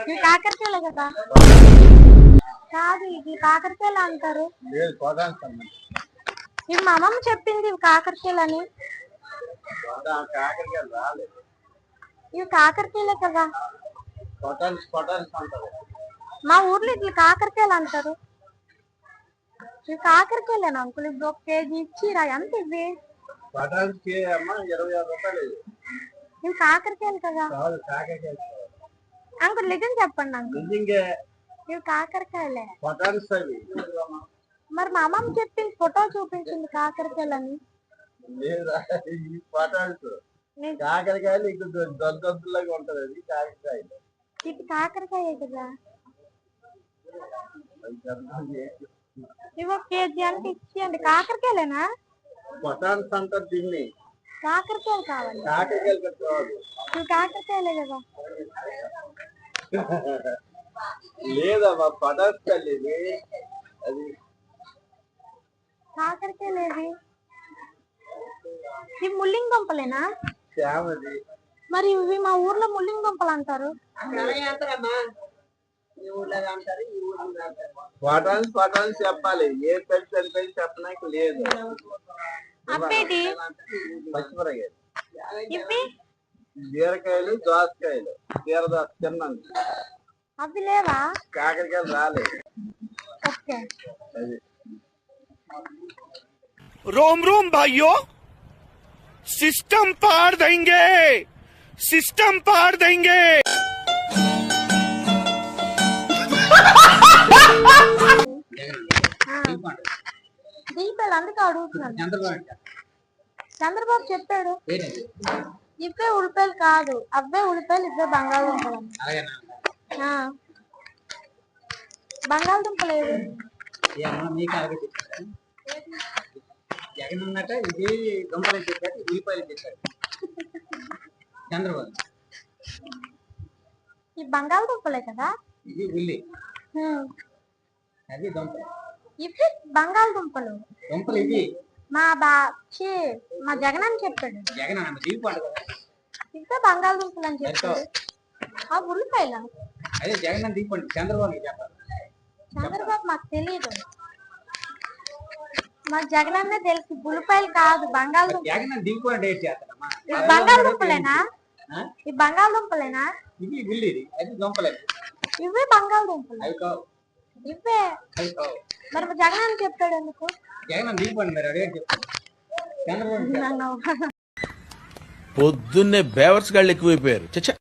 ఇవి కాకరకాయలే కదా. కాదు ఇది కాకరకాయలు అంటారు. ఇవి మా అమ్మమ్మ చెప్పింది ఇవి కాకరకాయలు అని ఇవి కాకరకాయలే కదా. మా ఊర్లో ఇట్లా కాకరకాయలు అంటారు. ఇవి కాకరకాయలేనా అంకుల్? ఇప్పుడు ఒక కేజీ ఇచ్చిరా ఎంత ఇవి? ఇది. ఇవి కాకరకాయలు కదా. కాదు కాకరకాయలు. అంకుల్ నిజం చెప్పండి అంకుల్. నిజంగా ఇవి కాకరకాయలే. పొటాన్స్ అవి మరి మా అమ్మమ్మ చెప్పింది ఫోటో చూపించింది కాకరకాయలని. లేదా ఈ పొటాన్స్ నేను- కాకరకాయలు ఇక్కడ దొద్దొద్దులాగా ఉంటది అది కాకరకాయలు. ఇది కాకరకాయ కదా. ఇవి ఒక కేజీ అంటే ఇచ్చేయండి. కాకరకాయలేనా? పొటాన్స్ అంటారు దీన్ని కాకరకాయలు కావాలి. కాకరకాయలు కట్టుకోవాలి ఇవి కాకరకాయలే కదా. లేదమ్మా ఇది. అది కాకరకాయలు ఏవి ఇవి ముల్లింగ్ దుంపలేనా శ్యామది. మరి ఇవి మా ఊర్లో ముల్లింగ్ దుంపలు అంటారు పొటాన్స్ పొటాన్స్ చెప్పాలి. ఏ చనిపోయి చెప్పడానికి లేదు. పచ్చిమిరకాయలు బీరకాయలు దోసకాయలు. బీరదోస తిన్నాను అవి లేవా కాకరకాయలు రాలేదు ఓకే అది रोम रोम भाइयों सिस्टम पार देंगे सिस्टम पार देंगे దీపాలు అందుకే అడుగుతున్నాను చంద్రబాబు చెప్పాడు ఇవే ఉల్లిపాయలు కాదు అవే ఉల్లిపాయలు ఇవే బంగాళదుంపలు. అలాగే చెప్పారు జగన్ అన్నట్ట ఇది దొంగలు చెప్పారు ఇది ఉల్లిపాయలు చెప్పారు చంద్రబాబు. ఈ బంగాళదుంపలే కదా? ఇది ఉల్లి. అది దొంప ఇవి బంగాళదుంపలు. దొంపలు ఇది మా బా మా జగన్ అని చెప్పాడు జగన్ ఇవే బంగాళదుంపలు అని చెప్పాడు ఆ ఉల్లిపాయలు? అదే జగన్ దీపండి చంద్రబాబు మాకు తెలియదు మా జగన్ అన్న తెలుసు. ఉల్లిపాయలు కాదు బంగాళదుంప జగన్ అన్న దీపం డేట్ చేస్తాడమ్మా బంగాళదుంపలేనా? ఈ బంగాళదుంపలేనా? ఉల్లి ఇది. అది దొంపలేదు ఇవే బంగాళదుంపలు. అవి కావు ఇవే అవి కావు మరి జగన్ అని చెప్పాడు ఎందుకు జగన్ మీరు చెప్తాను పొద్దున్నే బేవర్స్ గాళ్ళు ఎక్కువైపోయారు. చచ్చా.